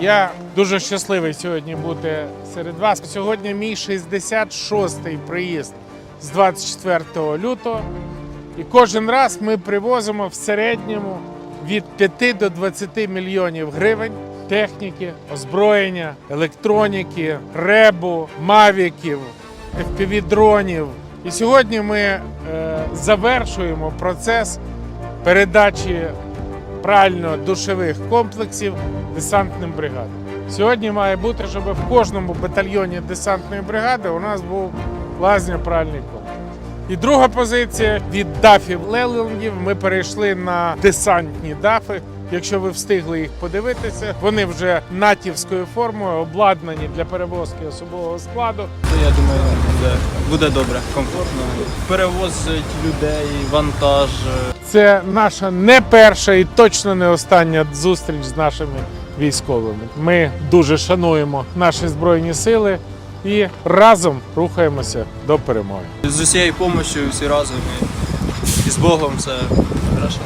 Я дуже щасливий сьогодні бути серед вас. Сьогодні мій 66-й приїзд з 24 лютого. І кожен раз ми привозимо в середньому від 5 до 20 мільйонів гривень техніки, озброєння, електроніки, ребу, мавіків, FPV-дронів. І сьогодні ми е, завершуємо процес передачі правильно душових комплексів десантним бригадам. Сьогодні має бути, щоб в кожному батальйоні десантної бригади у нас був лазня пральний комплекс. І друга позиція від дафів лелингів ми перейшли на десантні дафи. Якщо ви встигли їх подивитися, вони вже натівською формою обладнані для перевозки особового складу. Я думаю, буде, буде добре, комфортно. Перевозить людей, вантаж. Це наша не перша і точно не остання зустріч з нашими військовими. Ми дуже шануємо наші збройні сили і разом рухаємося до перемоги. З усією допомогою всі разом і, і з Богом все хорошо.